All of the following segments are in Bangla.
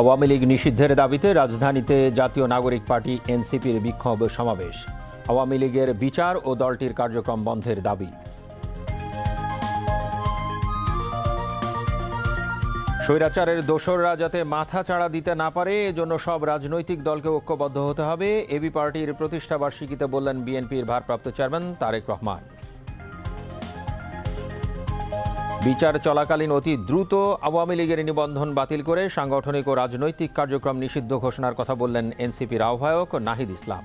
আওয়ামী লীগ নিষিদ্ধের দাবিতে রাজধানীতে জাতীয় নাগরিক পার্টি এনসিপির বিক্ষোভ সমাবেশ। আওয়ামী লীগের বিচার ও দলটির কার্যক্রম বন্ধের দাবি। স্বৈরাচারের দোসররা যাতে মাথা চাড়া দিতে না পারে, এজন্য সব রাজনৈতিক দলকে ঐক্যবদ্ধ হতে হবে। এবি পার্টির প্রতিষ্ঠাবার্ষিকীতে বললেন বিএনপির ভারপ্রাপ্ত চেয়ারম্যান তারেক রহমান। বিচার চলাকালীন অতি দ্রুত আওয়ামী লীগের নিবন্ধন বাতিল করে সাংগঠনিক ও রাজনৈতিক কার্যক্রম নিষিদ্ধ ঘোষণার কথা বললেন এনসিপির আহ্বায়ক নাহিদ ইসলাম।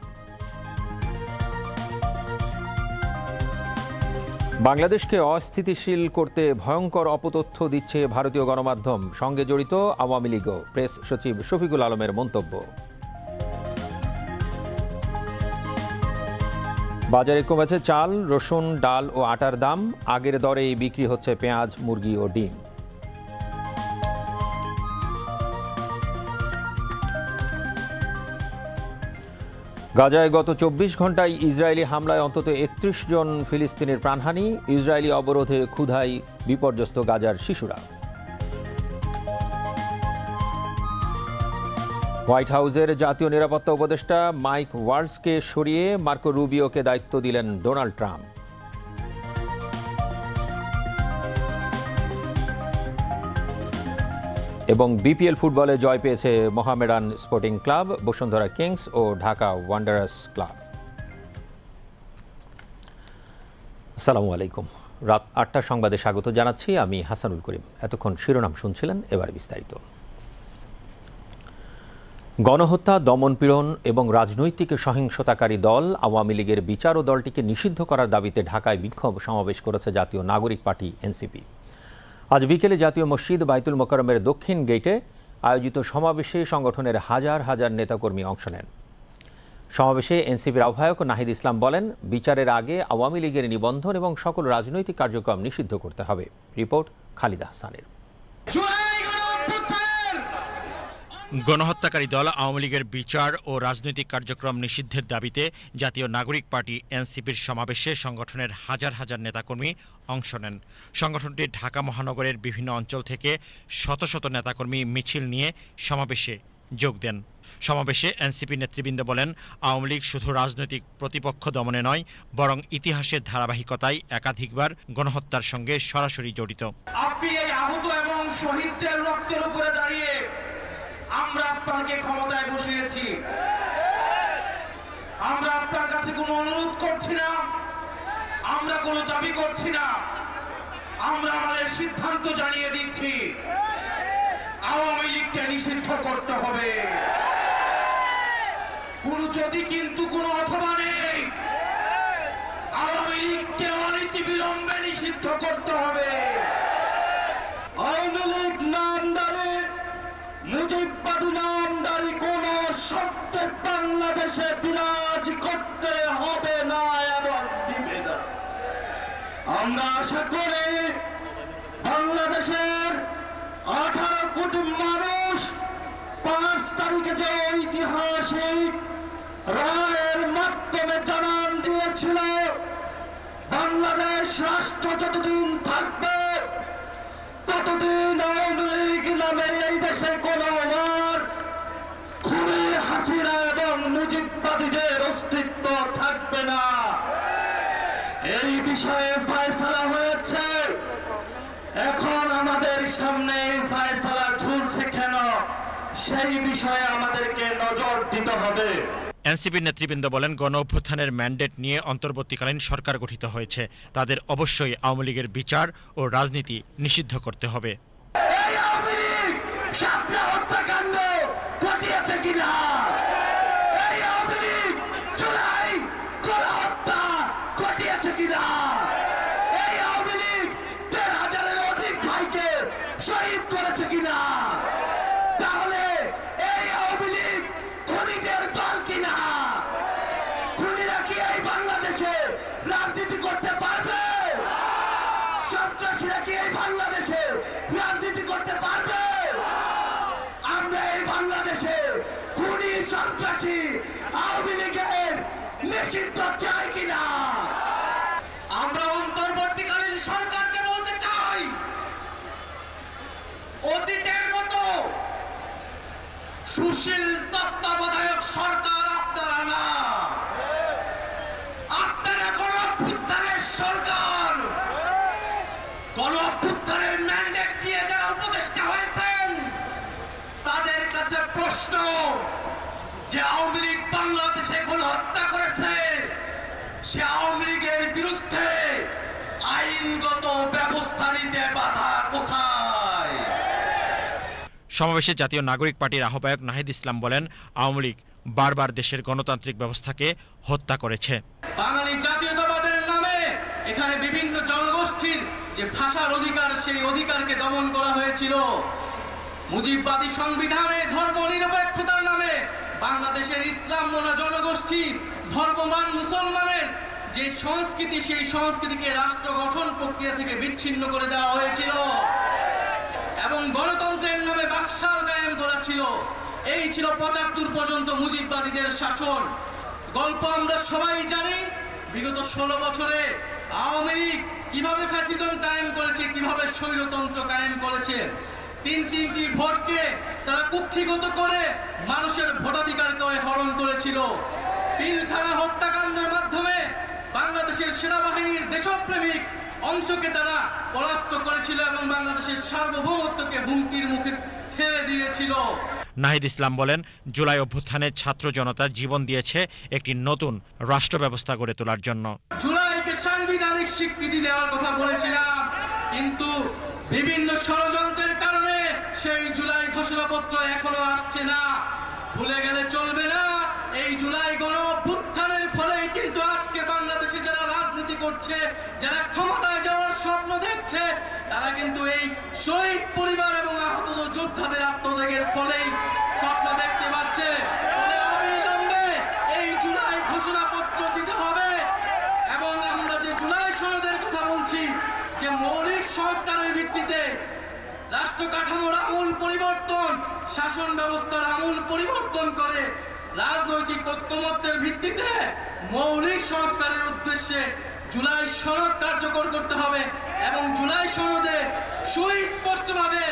বাংলাদেশকে অস্থিতিশীল করতে ভয়ঙ্কর অপতথ্য দিচ্ছে ভারতীয় গণমাধ্যম। সঙ্গে জড়িত আওয়ামী লীগও। প্রেস সচিব শফিকুল আলমের মন্তব্য। বাজারে কমেছে চাল, রসুন, ডাল ও আটার দাম। আগের দরেই বিক্রি হচ্ছে পেঁয়াজ, মুরগি ও ডিম। গাজায় গত চব্বিশ ঘন্টায় ইসরায়েলি হামলায় অন্তত একত্রিশ জন ফিলিস্তিনের প্রাণহানি। ইসরায়েলি অবরোধে ক্ষুধায় বিপর্যস্ত গাজার শিশুরা। হোয়াইট হাউসের জাতীয় নিরাপত্তা উপদেষ্টা মাইক ওয়ার্লসকে সরিয়ে মার্কো রুবিওকে দায়িত্ব দিলেন ডোনাল্ড ট্রাম্প। এবং বিপিএল ফুটবলে জয় পেয়েছে Mohammedan sporting club, Bashundhara kings ও ঢাকা ওয়ান্ডারার্স ক্লাব। আসসালামু আলাইকুম। রাত আটটা সংবাদে স্বাগত জানাচ্ছি আমি হাসানুল করিম। এতক্ষণ শিরোনাম শুনছিলেন এবার বিস্তারিত। গণহত্যা, দমনপীড়ন এবং রাজনৈতিক সহিংসতাকারী দল আওয়ামী লীগের বিচার ও দলটিকে নিষিদ্ধ করার দাবিতে ঢাকায় বিক্ষোভ সমাবেশ করেছে জাতীয় নাগরিক পার্টি, এনসিপি। আজ বিকেলে জাতীয় মসজিদ বাইতুল মোকারমের দক্ষিণ গেটে আয়োজিত সমাবেশে সংগঠনের হাজার হাজার নেতাকর্মী অংশ নেন। সমাবেশে এনসিপির আহ্বায়ক নাহিদ ইসলাম বলেন, বিচারের আগে আওয়ামী লীগের নিবন্ধন এবং সকল রাজনৈতিক কার্যক্রম নিষিদ্ধ করতে হবে। রিপোর্ট খালিদা হাসানের গণহত্যাকারী দল আওয়ামী লীগের বিচার ও রাজনৈতিক কার্যক্রম নিষিদ্ধের দাবিতে জাতীয় নাগরিক পার্টি এনসিপির সমাবেশে সংগঠনের হাজার হাজার নেতাকর্মী অংশ নেন। সংগঠনটি ঢাকা মহানগরের বিভিন্ন অঞ্চল থেকে শত শত নেতাকর্মী মিছিল নিয়ে সমাবেশে যোগ দেন। সমাবেশে এনসিপি নেতৃবৃন্দ বলেন, আওয়ামী লীগ শুধু রাজনৈতিক প্রতিপক্ষ দমনে নয়, বরং ইতিহাসের ধারাবাহিকতায় একাধিকবার গণহত্যার সঙ্গে সরাসরি জড়িত। আপনি এই আহত এবং শহীদদের রক্তের উপরে দাঁড়িয়ে আমরা আপনাকে ক্ষমতায় বসিয়েছি। আমরা আপনার কাছে কোনো অনুরোধ করছি না। আমরা কোনো দাবি করছি না। আমরা আমাদের সিদ্ধান্ত জানিয়ে দিচ্ছি, আওয়ামী লীগকে নিষিদ্ধ করতে হবে। কোন যদি কিন্তু কোনো অথবা নেই, আওয়ামী লীগকে অনীতি বিলম্বে নিষিদ্ধ করতে হবে। বাংলাদেশে বিরাজ করতে হবে না এবং দিবে না আমরা আশা করি বাংলাদেশের আঠারো কোটি মানুষ পাঁচ তারিখে যে ঐতিহাসিক রায়ের মাধ্যমে জানান দিয়েছিল, বাংলাদেশ রাষ্ট্র যতদিন থাকবে, ততদিন আওয়ামী লীগ নামের এই দেশে কোন হাসিনা এবং মুজিববাদীদের অস্তিত্ব থাকবে না। এই বিষয়ে ফয়সালা হয়েছে। এখন আমাদের সামনে এই ফয়সালা ঝুলছে কেন? সেই বিষয়ে আমাদেরকে নজর দিতে হবে। এনসিপির নেতৃবৃন্দ বলেন গণ অভ্যুত্থানের ম্যান্ডেট নিয়ে অন্তর্বর্তীকালীন সরকার গঠিত হয়েছে। তাদের অবশ্যই আওয়ামী লীগের বিচার ও রাজনীতি নিষিদ্ধ করতে হবে। সুশীল তত্ত্বাবধায়ক সরকার আপনারা না। আপনারা গণ অভ্যুত্থানের সরকার। গণ অভ্যুত্থানের ম্যান্ডেট দিয়ে যারা উপদেষ্টা হয়েছেন, তাদের কাছে প্রশ্ন, যে আওয়ামী লীগ বাংলাদেশে কোন হত্যা করেছে, সে আওয়ামী লীগের বিরুদ্ধে আইনগত ব্যবস্থা নিতে বাধা কোথায়? সমাবেশে জাতীয় নাগরিক পার্টির আহ্বায়ক নাহিদ ইসলাম বলেন, আওয়ামী লীগ বারবার দেশের গণতান্ত্রিক ব্যবস্থাকে হত্যা করেছে। বাঙালি জাতীয়তাবাদের নামে এখানে বিভিন্ন জনগোষ্ঠীর যে ভাষার অধিকার, সেই অধিকারকে দমন করা হয়েছিল। মুজিববাদী সংবিধানে ধর্ম নিরপেক্ষতার নামে বাংলাদেশের ইসলাম মোনা জনগোষ্ঠী ধর্মমান মুসলমানের যে সংস্কৃতি, সেই সংস্কৃতিকে রাষ্ট্র গঠন প্রক্রিয়া থেকে বিচ্ছিন্ন করে দেওয়া হয়েছিল। এবং গণতন্ত্রের বাকশাল কায়েম করা ছিল। এই ছিল পঁচাত্তর পর্যন্ত মুজিববাদীদের শাসন। গল্প আমরা সবাই জানি, বিগত ষোলো বছরে আওয়ামী লীগ কীভাবে ফ্যাসিজম কায়েম করেছে, কীভাবে স্বৈরতন্ত্র কায়েম করেছে, তিন তিনটি ভোটকে তারা কুক্ষিগত করে মানুষের ভোটাধিকার করে হরণ করেছিল। পিলখানা হত্যাকাণ্ডের মাধ্যমে বাংলাদেশের সেনাবাহিনীর দেশপ্রেমিক অংশকে তারা পরাস্ত করেছিল এবং বাংলাদেশের সার্বভৌমত্বকে হুমকির মুখে ঠেলে দিয়েছিল। নাহিদ ইসলাম বলেন জুলাই অভ্যুত্থানে ছাত্র জনতা জীবন দিয়েছে একটি নতুন রাষ্ট্র ব্যবস্থা গড়ে তোলার জন্য। জুলাইকে সাংবিধানিক স্বীকৃতি দেওয়ার কথা বলেছিলাম কিন্তু বিভিন্ন ষড়যন্ত্রের কারণে সেই জুলাই ঘোষণাপত্র এখনও আসছে না। ভুলে গেলে চলবে না এই জুলাই গণ অভ্যুত্থানের ফলেই কিন্তু আজকে বাংলাদেশে যারা রাজনীতি করছে যারা ক্ষমতায় যাওয়ার স্বপ্ন দেখছে তারা কিন্তু এই শহীদ পরিবার যোদ্ধাদের আত্মত্যাগের ফলেই স্বপ্ন দেখতে পাচ্ছে। অবিলম্বে এই জুলাই ঘোষণাপত্র দিতে হবে। এবং আমরা যে জুলাই সনদের কথা বলছি, যে মৌলিক সংস্কারের ভিত্তিতে রাষ্ট্র কাঠামোর আমূল পরিবর্তন, শাসন ব্যবস্থার আমূল পরিবর্তন করে রাজনৈতিক ঐক্যমত্যের ভিত্তিতে মৌলিক সংস্কারের উদ্দেশ্যে জুলাই সনদ কার্যকর করতে হবে এবং জুলাই সনদে সুস্পষ্টভাবে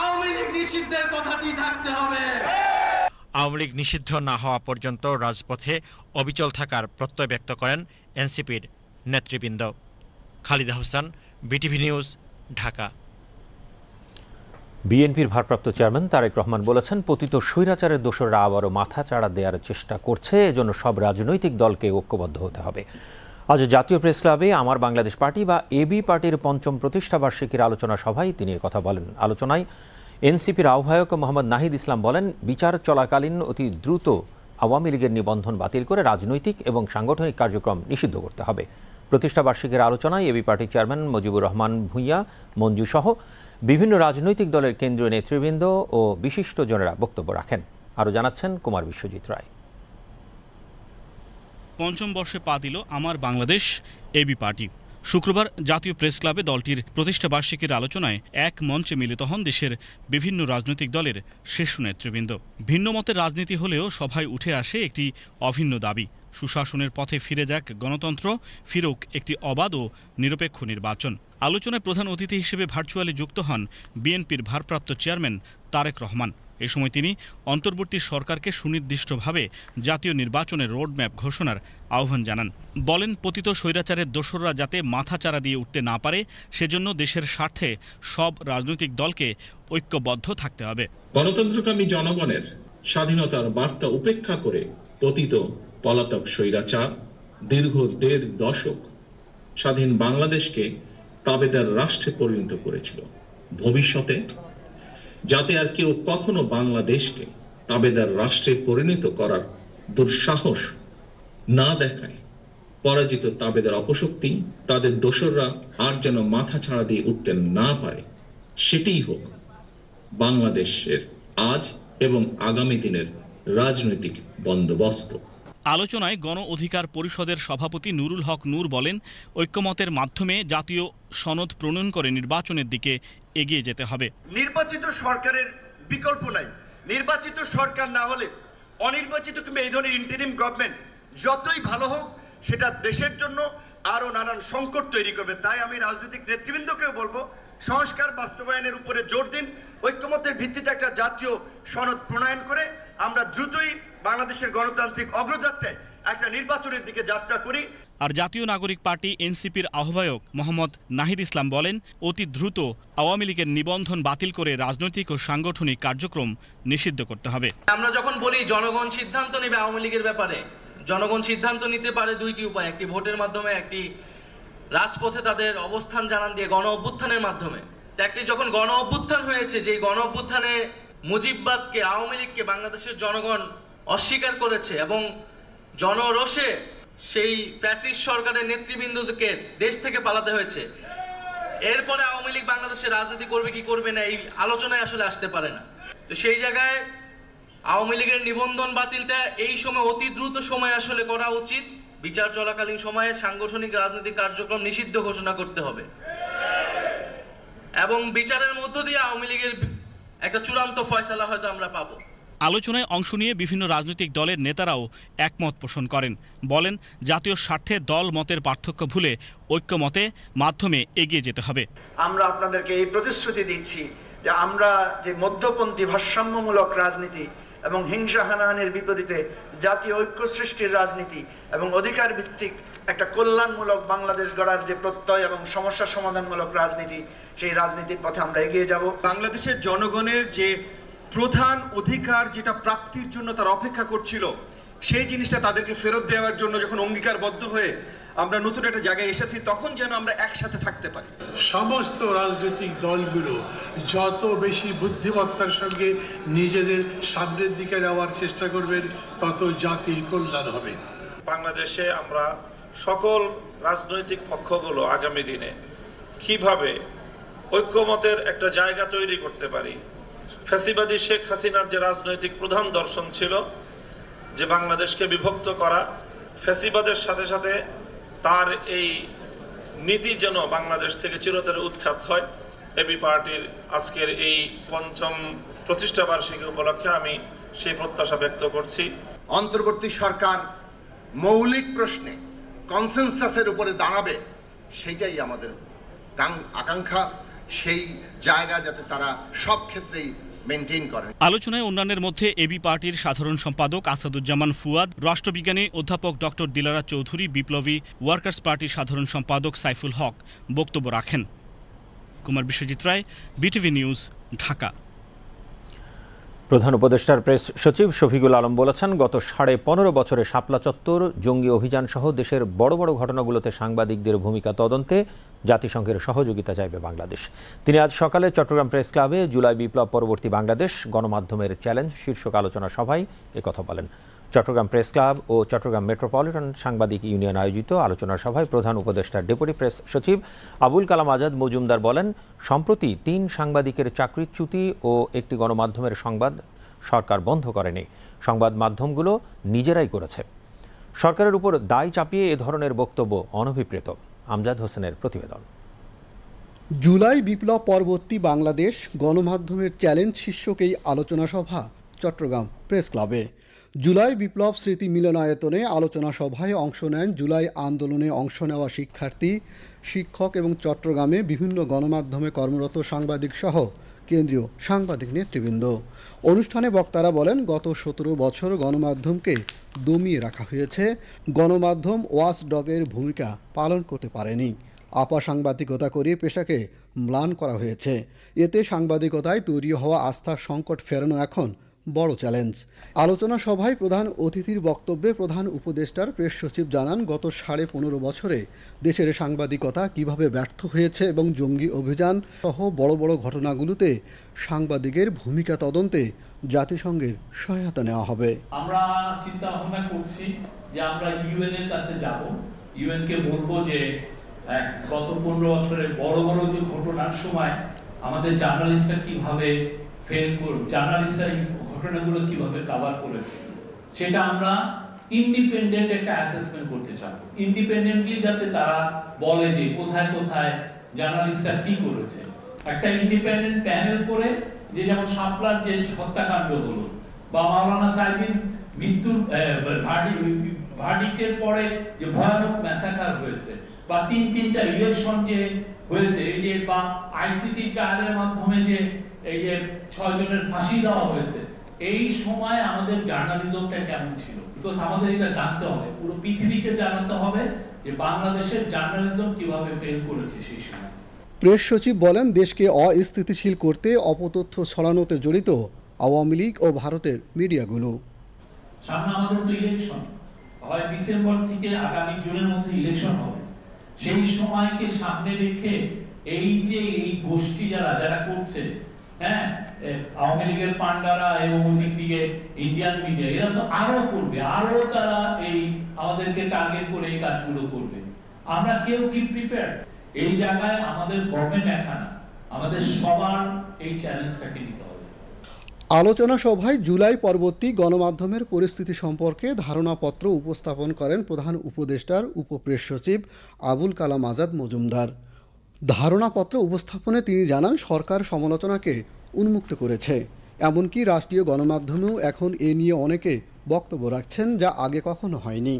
আওয়ামী লীগ নিষিদ্ধের কথাটি থাকতে হবে। আওয়ামী লীগ নিষিদ্ধ না হওয়া পর্যন্ত রাজপথে অবিচল থাকার প্রত্যয় ব্যক্ত করেন এনসিপির নেতৃবৃন্দ। Khaleda Hossain BTV news Dhaka. বিএনপির ভারপ্রাপ্ত চেয়ারম্যান তারেক রহমান বলেছেন পতিত স্বৈরাচারের দোসররা আবারও মাথা চাড়া দেওয়ার চেষ্টা করছে এজন্য সব রাজনৈতিক দলকে ঐক্যবদ্ধ হতে হবে। আজ জাতীয় প্রেস ক্লাবে আমার বাংলাদেশ পার্টি বা এবি পার্টির পঞ্চম প্রতিষ্ঠা বার্ষিকীর আলোচনা সভায় তিনি কথা বলেন। আলোচনায় এনসিপির আহ্বায়ক মোহাম্মদ নাহিদ ইসলাম বলেন, বিচার চলাকালীন অতি দ্রুত আওয়ামী লীগের নিবন্ধন বাতিল করে রাজনৈতিক এবং সাংগঠনিক কার্যক্রম নিষিদ্ধ করতে হবে। প্রতিষ্ঠা বার্ষিকীর আলোচনায় এবি পার্টির চেয়ারম্যান মুজিবুর রহমান ভূঁইয়া, মঞ্জু সহ বিভিন্ন রাজনৈতিক দলের কেন্দ্রীয় নেতৃবৃন্দ ও বিশিষ্টজনেরা বক্তব্য রাখেন। আরও জানাচ্ছেন কুমার বিশ্বজিৎ রায়। পঞ্চম বর্ষে পা দিল আমার বাংলাদেশ এবি পার্টি। শুক্রবার জাতীয় প্রেস ক্লাবে দলটির প্রতিষ্ঠা বার্ষিকীর আলোচনায় এক মঞ্চে মিলিত হন দেশের বিভিন্ন রাজনৈতিক দলের শীর্ষ নেতৃবৃন্দ। ভিন্ন মতের রাজনীতি হলেও সভায় উঠে আসে একটি অভিন্ন দাবি। সুশাসনের পথে ফিরে যাক গণতন্ত্র, ফিরুক একটি অবাধ ও নিরপেক্ষ নির্বাচন। আলোচনায় প্রধান অতিথি হিসেবে ভার্চুয়ালি যুক্ত হন বিএনপির ভারপ্রাপ্ত চেয়ারম্যান তারেক রহমান। এ সময় তিনি অন্তর্বর্তী সরকারকে সুনির্দিষ্টভাবে জাতীয় নির্বাচনের রোডম্যাপ ঘোষণার আহ্বান জানান। বলেন, পতিত স্বৈরাচারের দোসররা যাতে মাথাচাড়া দিয়ে উঠতে না পারে, সেজন্য দেশের স্বার্থে সব রাজনৈতিক দলকে ঐক্যবদ্ধ থাকতে হবে। গণতন্ত্রকামী জনগণের স্বাধীনতার বার্তা উপেক্ষা করে পতিত পলাতক স্বৈরাচার দীর্ঘ দেড় দশক স্বাধীন বাংলাদেশকে তাবেদার রাষ্ট্রে পরিণত করেছিল। ভবিষ্যতে যাতে আর কেউ কখনো বাংলাদেশকে তাবেদার রাষ্ট্রে পরিণত করার দুঃসাহস না দেখায়। পরাজিত তাবেদার অপশক্তি তাদের দোসররা আর যেন মাথা ছাড়া দিয়ে উঠতে না পারে, সেটিই হোক বাংলাদেশের আজ এবং আগামী দিনের রাজনৈতিক বন্দোবস্ত। আলোচনায় গণ অধিকার পরিষদের সভাপতি নুরুল হক নূর বলেন, ঐক্যমতের মাধ্যমে জাতীয় সনদ প্রণয়ন করে নির্বাচনের দিকে এগিয়ে যেতে হবে। নির্বাচিত সরকারের বিকল্প নাই। নির্বাচিত সরকার না হলে অনির্বাচিত কিংবা এই ধরনের ইন্টারিম গভর্নমেন্ট যতই ভালো হোক, সেটা দেশের জন্য আরও নানান সংকট তৈরি করবে। তাই আমি রাজনৈতিক নেতৃবৃন্দকেও বলব, সংস্কার বাস্তবায়নের উপরে জোর দিন ঐক্যমত্যের ভিত্তিতে একটা জাতীয় সনদ প্রণয়ন করে আমরা দ্রুতই বাংলাদেশের গণতান্ত্রিক অগ্রযাত্রায় একটা নির্বাচনের দিকে যাত্রা করি। আর জাতীয় নাগরিক পার্টি এনসিপির আহ্বায়ক মোহাম্মদ নাহিদ ইসলাম বলেন অতি দ্রুত আওয়ামী লীগের নিবন্ধন বাতিল করে রাজনৈতিক ও সাংগঠনিক কার্যক্রম নিষিদ্ধ করতে হবে। আমরা যখন বলি জনগণ সিদ্ধান্ত নেবে আওয়ামী লীগের ব্যাপারে জনগণ সিদ্ধান্ত নিতে পারে দুইটি উপায় একটি ভোটের মাধ্যমে একটি রাজপথে তাদের অবস্থান জানান দিয়ে গণ অভ্যুত্থানের মাধ্যমে। একটি যখন গণ অভ্যুত্থান হয়েছে যেই গণ অভ্যুত্থানে মুজিববাদকে আওয়ামী লীগকে বাংলাদেশের জনগণ অস্বীকার করেছে এবং জনরোষে সেই ফ্যাসিস্ট সরকারের নেতৃবৃন্দকে দেশ থেকে পালাতে হয়েছে। এরপরে আওয়ামী লীগ বাংলাদেশে রাজনীতি করবে, কি করবে না, এই আলোচনায় আসলে আসতে পারে না। তো সেই জায়গায় আওয়ামী লীগের নিবন্ধন বাতিলটা এই সময় অতি দ্রুত সময় আসলে করা উচিত। বিচার চলাকালীন সময়ে সাংগঠনিক রাজনৈতিক কার্যক্রম নিষিদ্ধ ঘোষণা করতে হবে। এবং বিচারের মধ্য দিয়ে আওয়ামী লীগের একটা চূড়ান্ত ফয়সালা হয়তো আমরা পাবো। আলোচনায় অংশ নিয়ে বিভিন্ন রাজনৈতিক দলের নেতারাও একমত পোষণ করেন। বলেন জাতীয় স্বার্থে দল মতের পার্থক্য ভুলে ঐক্যমতে মাধ্যমে এগিয়ে যেতে হবে। আমরা আপনাদেরকে এই প্রতিশ্রুতি দিচ্ছি যে আমরা যে মধ্যপন্থী ভারসাম্যমূলক রাজনীতি এবং হিংসা হানাহানির বিপরীতে জাতীয় ঐক্য সৃষ্টির রাজনীতি এবং অধিকার ভিত্তিক একটা কল্যাণমূলক বাংলাদেশ গড়ার যে প্রত্যয় এবং সমস্যা সমাধানমূলক রাজনীতি সেই রাজনীতির পথে আমরা এগিয়ে যাব। বাংলাদেশের জনগণের যে প্রধান অধিকার যেটা প্রাপ্তির জন্য তারা অপেক্ষা করছিল সেই জিনিসটা তাদেরকে ফেরত দেওয়ার জন্য যখন অঙ্গীকারবদ্ধ হয়ে আমরা নতুন একটা জায়গায় এসেছি তখন যেন আমরা একসাথে থাকতে পারি। সমস্ত রাজনৈতিক দলগুলো যত বেশি বুদ্ধিমত্তার সঙ্গে নিজেদের সামনের দিকে নেওয়ার চেষ্টা করবেন তত জাতির কল্যাণ হবে। বাংলাদেশে আমরা সকল রাজনৈতিক পক্ষগুলো আগামী দিনে কীভাবে ঐক্যমতের একটা জায়গা তৈরি করতে পারি ফ্যাসিবাদী শেখ হাসিনার যে রাজনৈতিক প্রধান দর্শন ছিল, যে বাংলাদেশকে বিভক্ত করা, ফ্যাসিবাদের সাথে সাথে তার এই নীতি যেন বাংলাদেশ থেকে চিরতরে উৎখাত হয়, এবি পার্টির আজকের এই পঞ্চম প্রতিষ্ঠা বার্ষিকী উপলক্ষে আমি সেই প্রত্যাশা ব্যক্ত করছি। অন্তর্বর্তী সরকার মৌলিক প্রশ্নে কনসেনসাসের উপরে দাঁড়াবে, সেইটাই আমাদের আকাঙ্ক্ষা। সেই জায়গা যাতে তারা সব ক্ষেত্রেই করেন। আলোচনায় অন্যান্যের মধ্যে এবি পার্টির সাধারণ সম্পাদক আসাদুজ্জামান ফুয়াদ, রাষ্ট্রবিজ্ঞানী অধ্যাপক ডক্টর দিলারা চৌধুরী, বিপ্লবী ওয়ার্কার্স পার্টির সাধারণ সম্পাদক সাইফুল হক বক্তব্য রাখেন। Kumar Biswajit Roy, BTV news, Dhaka. প্রধান উপদেষ্টার প্রেস সচিব শফিকুল আলম বলেছেন, গত সাড়ে পনেরো বছরে শাপলা চত্বর, জঙ্গি অভিযান সহ দেশের বড় বড় ঘটনাগুলোতে সাংবাদিকদের ভূমিকা তদন্তে জাতিসংঘের সহযোগিতা চাইবে বাংলাদেশ। তিনি আজ সকালে চট্টগ্রাম প্রেস ক্লাবে জুলাই বিপ্লব পরবর্তী বাংলাদেশ গণমাধ্যমের চ্যালেঞ্জ, শীর্ষক আলোচনা সভায় কথা বলেন। চট্টগ্রাম প্রেস ক্লাব ও চট্টগ্রাম মেট্রোপলিটন সাংবাদিক ইউনিয়ন আয়োজিত আলোচনা সভায় প্রধান উপদেষ্টার ডেপুটি প্রেস সচিব আবুল কালাম আজাদ মজুমদার বলেন, সম্প্রতি তিন সাংবাদিকের চাকরিচ্যুতি ও একটি গণমাধ্যমের সংবাদ সরকার বন্ধ করেনি। সংবাদ মাধ্যমগুলো নিজেরাই করেছে। সরকারের উপর দায় চাপিয়ে এ ধরনের বক্তব্য অনভিপ্রেত। আমজাদ হোসেনের প্রতিবেদন। জুলাই বিপ্লব পরবর্তী বাংলাদেশ গণমাধ্যমের চ্যালেঞ্জ শীর্ষক এই আলোচনা সভা চট্টগ্রাম প্রেস ক্লাবে। জুলাই বিপ্লব স্মৃতি মিলনায়তনে আলোচনা সভায় অংশ নেন জুলাই আন্দোলনে অংশ নেওয়া শিক্ষার্থী, শিক্ষক এবং চট্টগ্রামে বিভিন্ন গণমাধ্যমে কর্মরত সাংবাদিক সহ কেন্দ্রীয় সাংবাদিক নেতৃবৃন্দ। অনুষ্ঠানে বক্তারা বলেন, গত সতেরো বছর গণমাধ্যমকে দমিয়ে রাখা হয়েছে। গণমাধ্যম ওয়াচ ডগের ভূমিকা পালন করতে পারেনি। আপা সাংবাদিকতা করে পেশাকে ম্লান করা হয়েছে। এতে সাংবাদিকতায় তৈরি হওয়া আস্থার সংকট ফেরানো এখন বড় চ্যালেঞ্জ। আলোচনা সভায় প্রধান অতিথির বক্তব্যে প্রধান উপদেষ্টার প্রেস সচিব জানান, গত সাড়ে পনেরো বছরে দেশের সাংবাদিকতা কীভাবে ব্যর্থ হয়েছে এবং জঙ্গি অভিযান সহ বড় বড় ঘটনাগুলোতে সাংবাদিকের ভূমিকা তদন্তে জাতিসংঘের সহায়তা নেওয়া হবে। আমরা চিন্তা ভাবনা করছি যে আমরা ইউএন এর কাছে যাব। ইউএন কে বলব যে গত পনেরো বছরের বড় বড় যে ঘটনার সময় আমাদের জার্নালিস্টরা কীভাবে ফেল করবে জার্নালিস্টরা ঘটনাগুলো কীভাবে কভার করেছে, সেটা আমরা ইন্ডিপেন্ডেন্ট একটা অ্যাসেসমেন্ট করতে চাব ইন্ডিপেন্ডেন্টলি যাতে তারা বলে যে কোথায় কোথায় জার্নালিস্টরা কি করেছে। একটা ইন্ডিপেন্ডেন্ট প্যানেল করে যে যেমন শাপলার যে হত্যাকাণ্ড হলো, বা মাওলানা সাহেবিন মৃত্যুর ভার্ডিকের পরে যে ভয়ানক ম্যাসাকার হয়েছে, বা তিন, তিনটা ইলেকশন যে হয়েছে, এই যে, বা আইসিটি ট্রায়ালের মাধ্যমে যে, এই যে ছয় জনের ফাঁসি দেওয়া হয়েছে এই সময় আমাদের জার্নালিজমটা কেমন ছিল? বিকজ আমাদের এটা জানতে হবে। পুরো পৃথিবীকে জানাতে হবে যে বাংলাদেশের জার্নালিজম কীভাবে ফেল করেছে সেই সময়। প্রেস সচিব বলেন দেশকে অস্থিতিশীল করতে অপতথ্য ছড়ানোতে জড়িত আওয়ামী লীগ ও ভারতের মিডিয়াগুলো। সামনে আমাদের তো ইলেকশন হয় ডিসেম্বর থেকে আগামী জুনের মধ্যে ইলেকশন হবে। সেই সময়কে সামনে রেখে এই যে এই গোষ্ঠী যারা যারা করছে হ্যাঁ আওয়ামী পান্ডারা এবং ইন্ডিয়ান মিডিয়া এরা তো আরও করবে, আরও তারা এই আমাদেরকে টার্গেট করে এই কাজগুলো করবে। আমরা কেউ কি প্রিপেয়ার এই জায়গায় আমাদের গভর্নমেন্ট একা না, আমাদের সবার এই চ্যালেঞ্জটাকে নিতে আলোচনা সভায় জুলাই পরবর্তী গণমাধ্যমের পরিস্থিতি সম্পর্কে ধারণাপত্র উপস্থাপন করেন প্রধান উপদেষ্টার উপপ্রেস সচিব আবুল কালাম আজাদ মজুমদার। ধারণাপত্র উপস্থাপনে তিনি জানান, সরকার সমালোচনাকে উন্মুক্ত করেছে। এমনকি রাষ্ট্রীয় গণমাধ্যমেও এখন এ নিয়ে অনেকে বক্তব্য রাখছেন যা আগে কখনো হয়নি।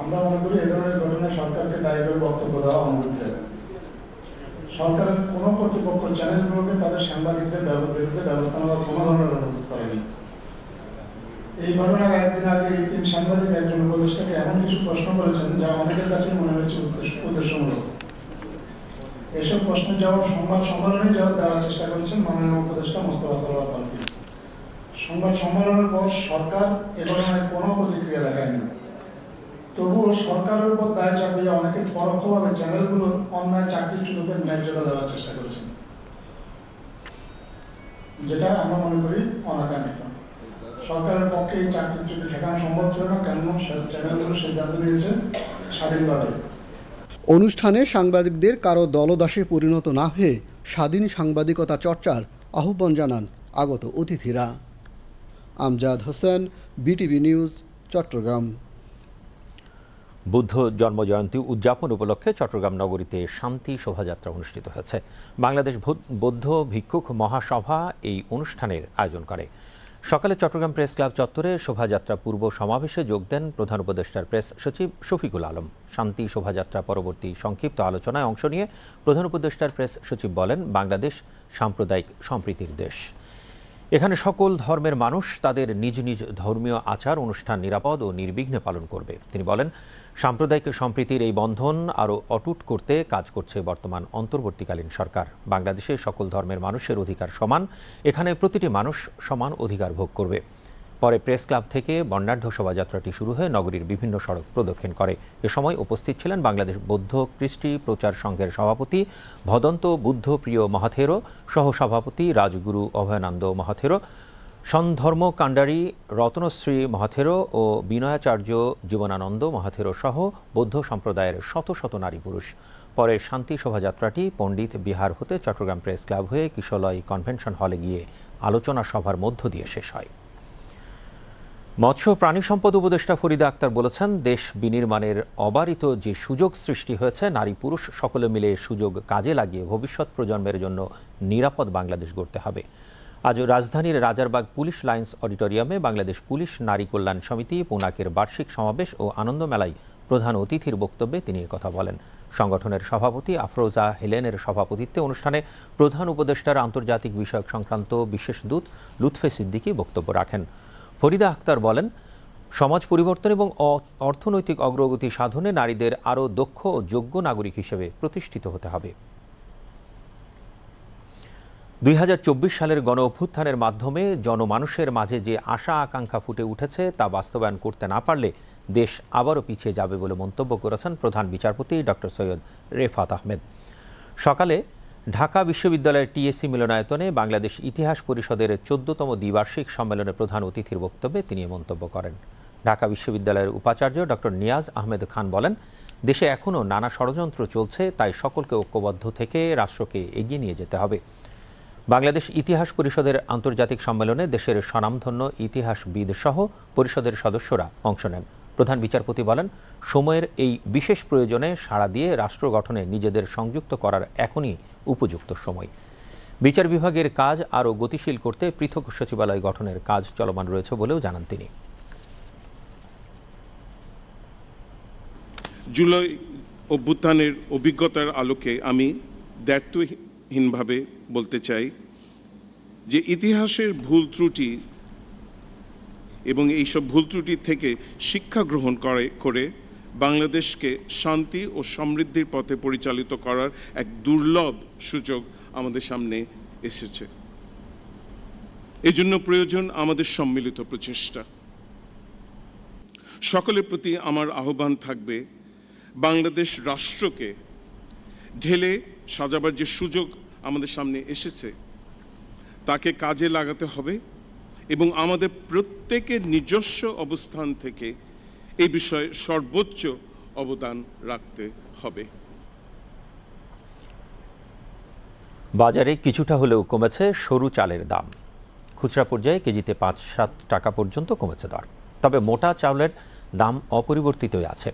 আমরা মনে করি এ ধরনের ঘটনায় সরকারকে দায়ী করে বক্তব্য দেওয়া সরকারের কোনো কর্তৃপক্ষ চ্যানেলগুলোকে তাদের সাংবাদিকদের বিরুদ্ধে ব্যবস্থা নেওয়ার কোনো ধরনের অনুরোধ করেনি। এই ঘটনার একদিন আগে এই তিন সাংবাদিক একজন উপদেষ্টাকে এমন কিছু প্রশ্ন করেছেন যা অনেকের কাছে মনে হয়েছে উদ্দেশ্য- উদ্দেশ্যমূলক। এসব প্রশ্নের জবাব সংবাদ সম্মেলনে জবাব দেওয়ার চেষ্টা করেছেন মাননীয় উপদেষ্টা মোস্তফা সাল্লাহ সংবাদ সম্মেলনের পর সরকার এ ঘটনায় কোনো প্রতিক্রিয়া দেখায়নি। তবুও সরকারের উপর দায় চাপিয়ে অনেকে পরোক্ষভাবে চ্যানেলগুলোর অন্যায় চাকরিচ্যুতদের ন্যায্যতা দেওয়ার চেষ্টা করেছেন। যেটা আমরা মনে করি অনাকাঙ্ক্ষিত। সরকারের পক্ষে এই চাকরিচ্যুতি ঠেকানো সম্ভব ছিল না কেননা চ্যানেলগুলো সিদ্ধান্ত নিয়েছে স্বাধীনভাবে। অনুষ্ঠানে সাংবাদিকদের কারও দলদাসে পরিণত না হয়ে স্বাধীন সাংবাদিকতা চর্চার আহ্বান জানান আগত অতিথিরা। Amjad Hossain, BTV news, Chittagong. Buddha জন্মজয়ন্তী উদযাপন উপলক্ষে চট্টগ্রাম নগরীতে শান্তি শোভাযাত্রা অনুষ্ঠিত হয়েছে। বাংলাদেশ বৌদ্ধ ভিক্ষুক মহাসভা এই অনুষ্ঠানের আয়োজন করে। সকালে চট্টগ্রাম প্রেস ক্লাব চত্বরে শোভাযাত্রা পূর্ব সমাবেশে যোগ দেন প্রধান উপদেষ্টার প্রেস সচিব শফিকুল আলম। শান্তি শোভাযাত্রা পরবর্তী সংক্ষিপ্ত আলোচনায় অংশ নিয়ে প্রধান উপদেষ্টার প্রেস সচিব বলেন, বাংলাদেশ সাম্প্রদায়িক সম্প্রীতির দেশ। এখানে সকল ধর্মের মানুষ তাদের নিজ নিজ ধর্মীয় আচার, অনুষ্ঠান নিরাপদ ও নির্বিঘ্নে পালন করবে। তিনি বলেন সাম্প্রদায়িক সম্প্রীতির এই বন্ধন আরও অটুট করতে কাজ করছে বর্তমান অন্তর্বর্তীকালীন সরকার। বাংলাদেশে সকল ধর্মের মানুষের অধিকার সমান, এখানে প্রতিটি মানুষ সমান অধিকার ভোগ করবে। পরে প্রেস ক্লাব থেকে বর্ণাঢ্য শোভাযাত্রাটি শুরু হয়ে নগরীর বিভিন্ন সড়ক প্রদক্ষিণ করে। এ সময় উপস্থিত ছিলেন বাংলাদেশ বৌদ্ধ কৃষ্টি প্রচার সংঘের সভাপতি ভদন্ত বুদ্ধ প্রিয় মহাথেরো, সহসভাপতি রাজগুরু অভয়ানন্দ মহাথেরো সন্ধর্ম কাণ্ডারী রত্নশ্রী মহাথেরো ও বিনয়াচার্য জীবনানন্দ মহাথেরো সহ বৌদ্ধ সম্প্রদায়ের শত শত নারী পুরুষ। পরে শান্তি শোভাযাত্রাটি পণ্ডিত বিহার হতে চট্টগ্রাম প্রেস ক্লাব হয়ে কিশলয় কনভেনশন হলে গিয়ে আলোচনা সভার মধ্য দিয়ে শেষ হয়। মৎস্য প্রাণী সম্পদ উপদেষ্টা ফরিদা আক্তার বলেছেন, দেশ বিনির্মাণের অবারিত যে সুযোগ সৃষ্টি হয়েছে, নারী পুরুষ সকলে মিলে সুযোগ কাজে লাগিয়ে ভবিষ্যৎ প্রজন্মের জন্য নিরাপদ বাংলাদেশ গড়তে হবে। আজ রাজধানীর রাজারবাগ পুলিশ লাইন্স অডিটোরিয়ামে বাংলাদেশ পুলিশ নারী কল্যাণ সমিতি পুনাকের বার্ষিক সমাবেশ ও আনন্দ মেলায় প্রধান অতিথির বক্তব্যে তিনি কথা বলেন। সংগঠনের সভাপতি আফরোজা হেলেনের সভাপতিত্বে অনুষ্ঠানে প্রধান উপদেষ্টার আন্তর্জাতিক বিষয়ক সংক্রান্ত বিশেষ দূত লুৎফে সিদ্দিকী বক্তব্য রাখেন। ফরিদা আক্তার বলেন, সমাজ পরিবর্তন এবং অর্থনৈতিক অগ্রগতি সাধনে নারীদের আরও দক্ষ ও যোগ্য নাগরিক হিসেবে প্রতিষ্ঠিত হতে হবে। দুই হাজার চব্বিশ সালের গণ অভ্যুত্থানের মাধ্যমে জনমানুষের মাঝে যে আশা আকাঙ্ক্ষা ফুটে উঠেছে তা বাস্তবায়ন করতে না পারলে দেশ আবারও পিছিয়ে যাবে বলে মন্তব্য করেছেন প্রধান বিচারপতি ডক্টর সৈয়দ রেফাত আহমেদ। সকালে ঢাকা বিশ্ববিদ্যালয়ের টিএসসি মিলনায়তনে বাংলাদেশ ইতিহাস পরিষদের চোদ্দতম দ্বিবার্ষিক সম্মেলনে প্রধান অতিথির বক্তব্যে তিনি মন্তব্য করেন। ঢাকা বিশ্ববিদ্যালয়ের উপাচার্য ডক্টর নিয়াজ আহমেদ খান বলেন, দেশে এখনও নানা ষড়যন্ত্র চলছে, তাই সকলকে ঐক্যবদ্ধ থেকে রাষ্ট্রকে এগিয়ে নিয়ে যেতে হবে। বাংলাদেশ ইতিহাস পরিষদের আন্তর্জাতিক সম্মেলনে দেশের স্বনামধন্য ইতিহাসবিদ সহ পরিষদের সদস্যরা অংশ নেন। প্রধান বিচারপতি বলেন, সময়ের এই বিশেষ প্রয়োজনে সাড়া দিয়ে রাষ্ট্র গঠনে নিজেদের সংযুক্ত করার এখনই উপযুক্ত সময়। বিচার বিভাগের কাজ আরও গতিশীল করতে পৃথক সচিবালয় গঠনের কাজ চলমান রয়েছে বলেও জানান তিনি। জুলাই অভ্যুত্থানের অভিজ্ঞতার আলোকে আমি দায়িত্বহীনভাবে বলতে চাই যে ইতিহাসের ভুল ত্রুটি এবং এইসব ভুল ত্রুটি থেকে শিক্ষা গ্রহণ করে করে বাংলাদেশকে শান্তি ও সমৃদ্ধির পথে পরিচালিত করার এক দুর্লভ সুযোগ আমাদের সামনে এসেছে। এজন্য প্রয়োজন আমাদের সম্মিলিত প্রচেষ্টা। সকলের প্রতি আমার আহ্বান থাকবে বাংলাদেশ রাষ্ট্রকে ঢেলে সাজাবার যে সুযোগ আমাদের সামনে এসেছে, তাকে কাজে লাগাতে হবে এবং আমাদের প্রত্যেকের নিজস্ব অবস্থান থেকে এই বিষয়ে সর্বোচ্চ অবদান রাখতে হবে। বাজারে কিছুটা হলেও কমেছে সরু চালের দাম। খুচরা পর্যায়ে কেজিতে পাঁচ, সাত টাকা পর্যন্ত কমেছে দর। তবে মোটা চাউলের দাম অপরিবর্তিতই আছে।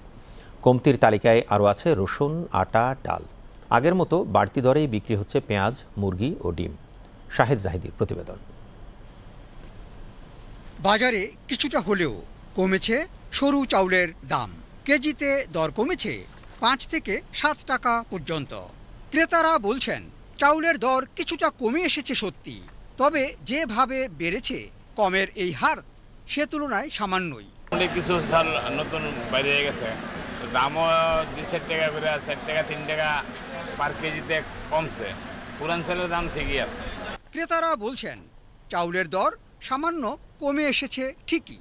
কমতির তালিকায় আরও আছে রসুন, আটা, ডাল। আগের মতো বাড়তি দরেই বিক্রি হচ্ছে পেঁয়াজ মুরগি ও ডিম। শাহেদ জাহিদির প্রতিবেদন। বাজারে কিছুটা হলেও কমেছে সরু চাউলের দাম। কেজিতে দর কমেছে পাঁচ থেকে সাত টাকা পর্যন্ত। ক্রেতারা বলছেন চাউলের দর কিছুটা কমে এসেছে সত্যি তবে যেভাবে বেড়েছে কমের এই হার সে তুলনায় সামান্যই। অনেক কিছু চাল নতুন বাইরে গেছে। দামও দুই চার টাকা করে চার টাকা তিন টাকা। পার কেজিতে কমছে। পুরান চালের দাম ঠিকই আছে। ক্রেতারা বলছেন, চাউলের দর সামান্য কমে এসেছে ঠিকই।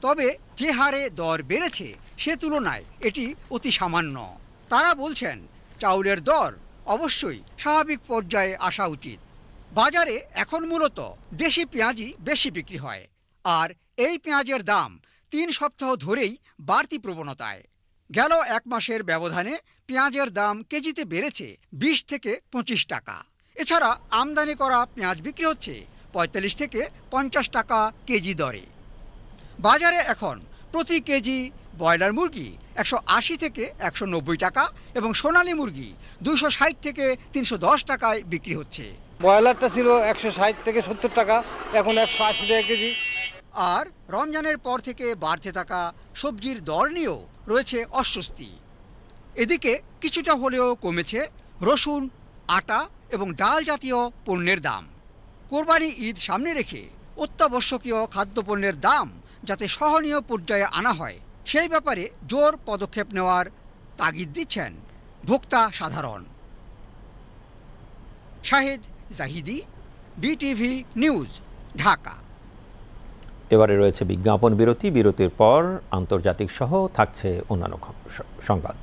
তবে যে হারে দর বেড়েছে সে তুলনায় এটি অতি সামান্য। তারা বলছেন, চাউলের দর অবশ্যই স্বাভাবিক পর্যায়ে আসা উচিত। বাজারে এখন মূলত দেশি পেঁয়াজই বেশি বিক্রি হয়। আর এই পেঁয়াজের দাম তিন সপ্তাহ ধরেই বাড়তি প্রবণতায়। গেল এক মাসের ব্যবধানে পেঁয়াজের দাম কেজিতে বেড়েছে বিশ থেকে পঁচিশ টাকা। এছাড়া আমদানি করা পেঁয়াজ বিক্রি হচ্ছে পঁয়তাল্লিশ থেকে পঞ্চাশ টাকা কেজি দরে। বাজারে এখন প্রতি কেজি ব্রয়লার মুরগি একশো আশি থেকে একশো নব্বই টাকা এবং সোনালী মুরগি দুশো ষাট থেকে তিনশো দশ টাকায় বিক্রি হচ্ছে। ব্রয়লারটা ছিল একশো ষাট থেকে সত্তর টাকা এখন একশো আশি টাকা কেজি। আর রমজানের পর থেকে বাড়তে থাকা সবজির দর নিয়েও রয়েছে অস্বস্তি। এদিকে কিছুটা হলেও কমেছে রসুন, আটা এবং ডাল জাতীয় পণ্যের দাম। কোরবানি ঈদ সামনে রেখে অত্যাবশ্যকীয় খাদ্যপণ্যের দাম যাতে সহনীয় পর্যায়ে আনা হয়, সেই ব্যাপারে জোর পদক্ষেপ নেওয়ার তাগিদ দিচ্ছেন ভোক্তা সাধারণ। Shahid Zahidi, BTV news, Dhaka. এবারে রয়েছে বিজ্ঞাপন বিরতি। বিরতির পর আন্তর্জাতিক সহ থাকছে অন্যান্য সংবাদ।